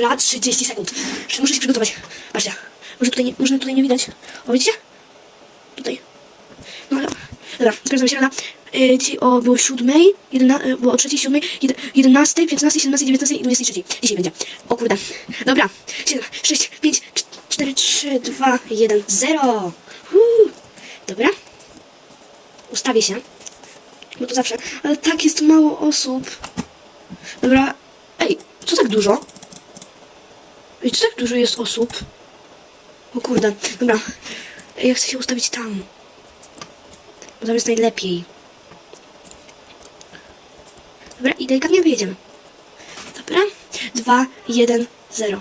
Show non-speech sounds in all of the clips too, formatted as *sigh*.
Dobra, 30 sekund. Muszę się przygotować. Patrzcie, może tutaj nie, może tutaj nie widać. O, widzicie? Tutaj. No ale... Dobra, sprawdzam się rana. Yy, dzisiaj o, było 7, 11, yy, było o 3, 7, 11, 15, 17, 19 i 23. Dzisiaj będzie. O kurde. Dobra. 7, 6, 5, 4, 3, 2, 1, 0. Uuu. Dobra. Ustawię się. Bo to zawsze. Ale tak jest mało osób. Dobra. Ej, co tak dużo? Ej, co tak dużo jest osób? O kurde. Dobra. Ja chcę się ustawić tam. Bo tam jest najlepiej. Dobra, i delikatnie wyjedziemy. Dobra. Dwa, jeden, zero.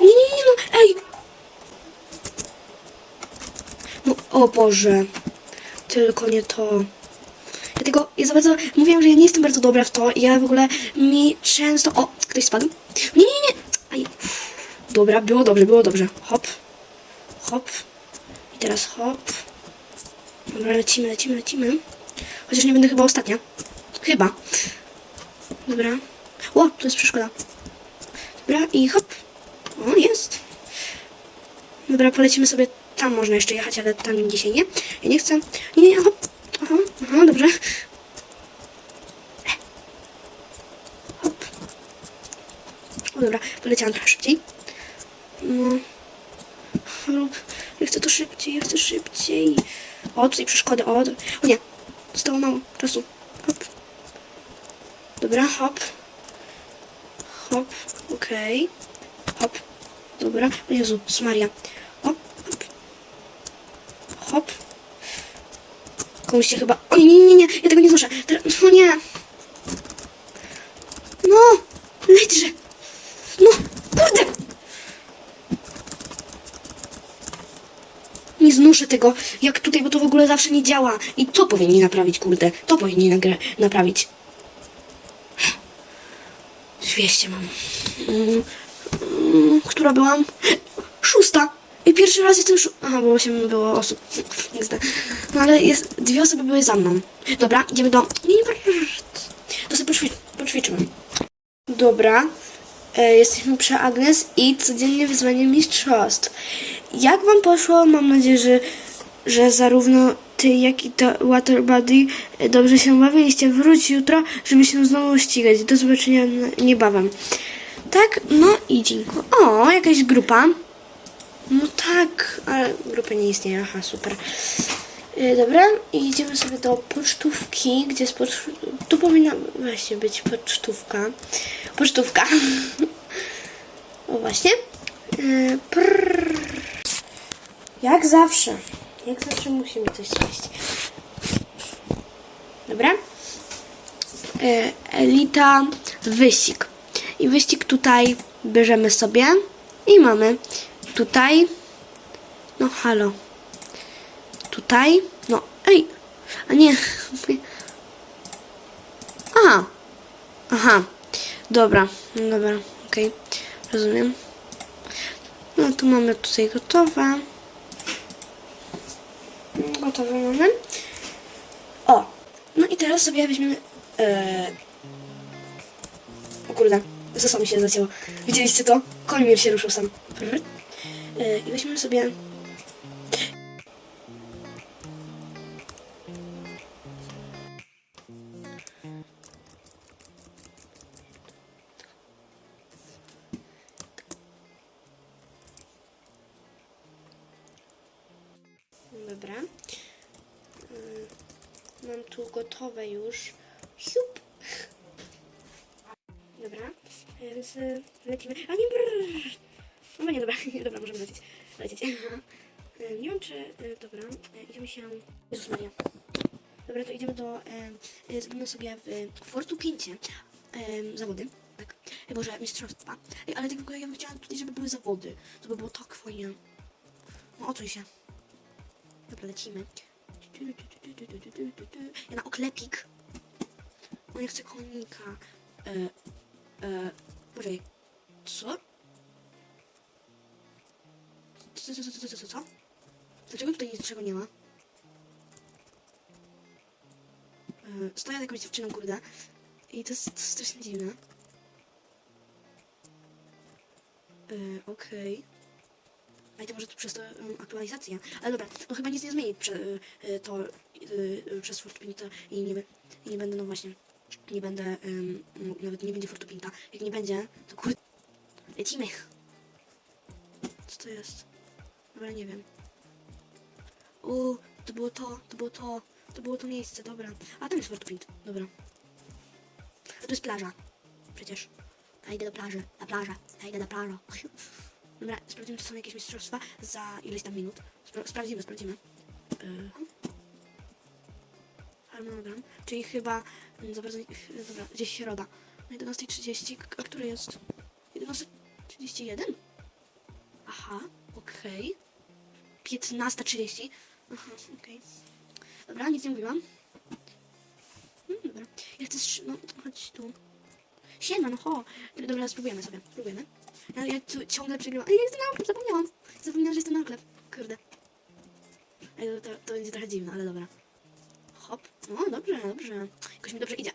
Nie, nie, nie, no, ej! No, o Boże. Tylko nie to. Dlatego ja za bardzo mówiłam, że ja nie jestem bardzo dobra w to. i Ja w ogóle mi często. O, ktoś spadł. Nie, nie, nie. Aj. Dobra, było dobrze, było dobrze. Hop. Hop. I teraz hop. Dobra, lecimy, lecimy, lecimy. Chociaż nie będę chyba ostatnia. Chyba. Dobra. O, to jest przeszkoda. Dobra, i hop. O, jest. Dobra, polecimy sobie. Tam można jeszcze jechać, ale tam dzisiaj nie. Ja nie chcę. Nie, nie, hop. Aha, aha, dobrze. Hop. O, dobra, poleciałam trochę szybciej. No. Ja chcę to szybciej, ja chcę szybciej. O, tutaj przeszkody. O, do... o nie. Zostało mało czasu. Hop. Dobra, hop. Hop, okej. Hop. Dobra. O Jezu, Maria. Hop, hop. Hop. Komuś się chyba... O nie, nie, nie, nie, ja tego nie znoszę. Teraz... No nie. No, lećże. No, kurde. Nie znoszę tego, jak tutaj, bo to w ogóle zawsze nie działa. I to powinni naprawić, kurde. To powinni nagra- naprawić. 200 mam. Mm, mm, która byłam? Szósta. I pierwszy raz jestem szó... Aha, bo 8 było osób. XD. No ale jest... dwie osoby były za mną. Dobra, idziemy do... Nie, nie, to sobie poćwi... poćwiczymy. Dobra. E, jesteśmy przy Agnes i codziennie wyzwanie mistrzostw. Jak wam poszło? Mam nadzieję, że, że zarówno ty, jak i ta Waterbody e, dobrze się bawiliście. Wróć jutro, żeby się znowu ścigać. Do zobaczenia niebawem. Tak, no i dziękuję. O, jakaś grupa. No tak, ale grupa nie istnieje. Aha, super. E, Dobra, idziemy sobie do pocztówki, gdzie jest pocz... Tu powinna właśnie być pocztówka. Pocztówka. *laughs* O właśnie. E, Prrr. Jak zawsze. Jak zawsze musimy coś zjeść. Dobra. E, Elita wyścig. I wyścig tutaj bierzemy sobie i mamy tutaj. No halo. Tutaj. No, ej. A nie. *laughs* Aha. Aha. Dobra. No Dobra. Okej. Rozumiem. No tu mamy tutaj gotowe. Gotowe mamy. O. No i teraz sobie weźmiemy... Eee... O kurde. Zaso mi się zacięło. Widzieliście to? Kolmir się ruszył sam. Prr. Eee, I weźmiemy sobie... tu gotowe już. Siup. Dobra, więc e, lecimy. A nie, brrr. No nie, dobra, *laughs* dobra, możemy lecieć. lecieć. E, Nie wiem, czy... e, Dobra, idziemy się... Jezus Maria. Dobra, to idziemy do... e, Zrobimy sobie w Fortu 5 e, zawody. Tak. Boże, mistrzostwa. Ale tak w ogóle ja bym chciała tutaj, żeby były zawody. To by było tak fajnie. No, odsuń się. Dobra, lecimy. Ja na oklepik. O, nie chcę konika. E, e, poczekaj. Co? Co, co, co, co, co, co? Dlaczego tutaj niczego nie ma? E, stoję jakąś dziewczyną, kurde. I to jest, to jest strasznie dziwne. Yy, Okej. A to może to przez to um, aktualizację. Ale dobra, no chyba nic nie zmieni prze, y, y, to y, y, przez Fortupinta i nie, i nie będę, no właśnie, nie będę, nawet nie będzie Fortupinta. Jak nie będzie, to kurde, lecimy. Co to jest? Dobra, nie wiem. U, to było to, to było to, to było to miejsce, dobra. A tam jest Fortupint, dobra. A to jest plaża. Przecież. Ja idę do plaży, na plażę, ja idę na plażę. *laughs* Dobra, sprawdzimy, czy są jakieś mistrzostwa za ileś tam minut. Spra sprawdzimy, sprawdzimy. Yy. Harmonogram, czyli chyba mm, za bardzo, dobra, gdzieś środa. O 11.30, k- a który jest? 11.31? Aha, okej. 15.30. Aha, okej. Dobra, nic nie mówiłam. Mm, dobra, ja chcę, no, chodź tu. Siema, no ho. Dobra, spróbujemy sobie, spróbujemy. Ja, ja tu ciągle przegrywam. Ej, jestem na oklep, zapomniałam. Że jestem na oklep. Kurde. Ej, to, to będzie trochę dziwne, ale dobra. Hop. No, dobrze, dobrze. Jakoś mi dobrze idzie.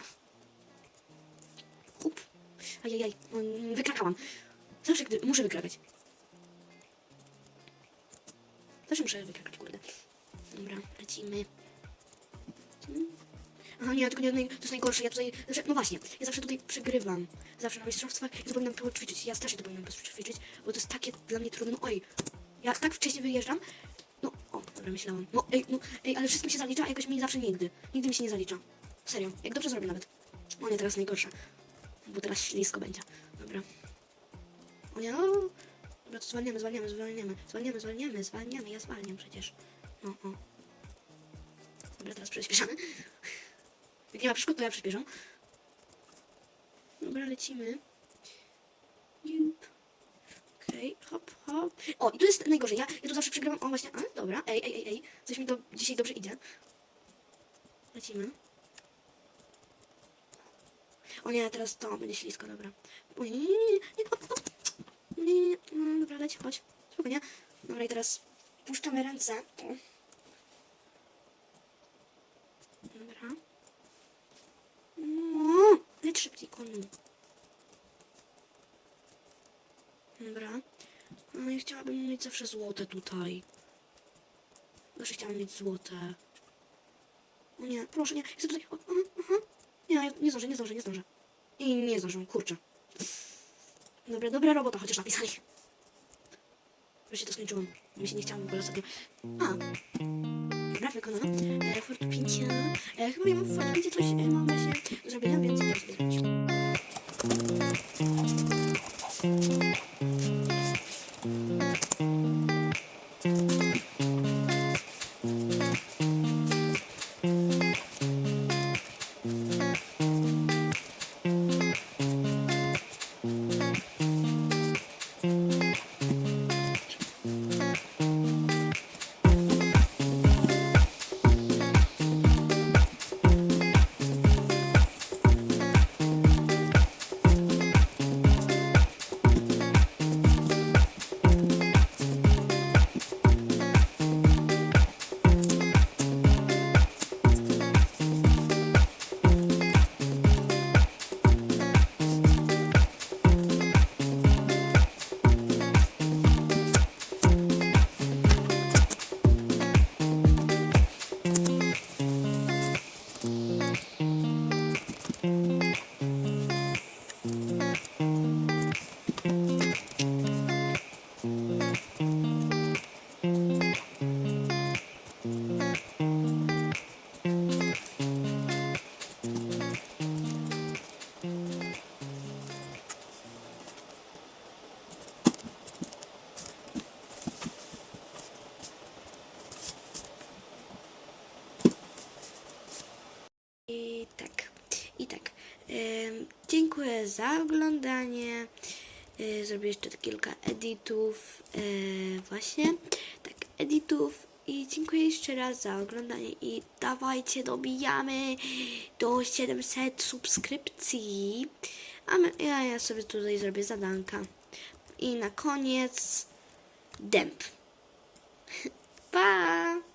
Hup. Ajajaj, mm, wykrakałam. Zawsze, gdy... Muszę wykrakać. Zawsze muszę wykrakać, kurde. Dobra, lecimy. Aha, nie, tylko nie, naj- to jest najgorsze. Ja tutaj, zawsze, no właśnie, ja zawsze tutaj przegrywam. Zawsze na mistrzostwach i to powinnam to ćwiczyć. Ja też to powinnam ćwiczyć, bo to jest takie dla mnie trudne. No oj, ja tak wcześnie wyjeżdżam. No, o, dobra, myślałam. No, ej, no, ej, ale wszystkim się zalicza, a jakoś mi zawsze nigdy. Nigdy mi się nie zalicza. Serio, jak dobrze zrobię nawet. O nie, teraz najgorsze. Bo teraz ślisko będzie. Dobra. O nie, no. Dobra, to zwalniamy, zwalniamy, zwalniamy. Zwalniamy, zwalniamy, zwalniamy. Ja zwalniam przecież. No, o. Dobra, teraz przyspieszamy. Nie ma przeszkód, to ja przyspieszam. Dobra, lecimy. Okej, hop, hop. O, i tu jest najgorzej. Ja, ja tu zawsze przegrywam. O, właśnie. A, dobra. Ej, ej, ej, ej. Coś mi to dzisiaj dobrze idzie. Lecimy. O nie, teraz to będzie ślisko, dobra. O nie, nie, nie, nie, nie, hop. Nie, nie, nie, dobra, leć, chodź. Spokojnie. Dobra, i teraz puszczamy ręce. O. Dobra. No, leć szybciej, konu. Dobra. No ja chciałabym mieć zawsze złote tutaj. Zawsze chciałam mieć złote. O nie, proszę nie, chcę tutaj. O, aha, aha. Nie, ja nie zdążę, nie zdążę, nie zdążę. I nie zdążę, kurczę. Dobra, dobra robota, chociaż napisali. Wreszcie to skończyłam. Mi się nie chciało w ogóle sobie. A. Dobra, wykonano. E, fortpicie. E, chyba mam w fortpicie coś, e, mam właśnie zrobienia, więc zaraz sobie zrobić. Dziękuję za oglądanie. E, zrobię jeszcze kilka editów. E, właśnie, tak, editów. I dziękuję jeszcze raz za oglądanie. I dawajcie, dobijamy do 700 subskrypcji. A ja, ja sobie tutaj zrobię zadanka. I na koniec dęb. *laughs* Pa!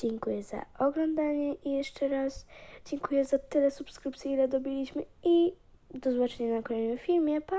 Dziękuję za oglądanie i jeszcze raz dziękuję za tyle subskrypcji, ile dobiliśmy i do zobaczenia na kolejnym filmie. Pa!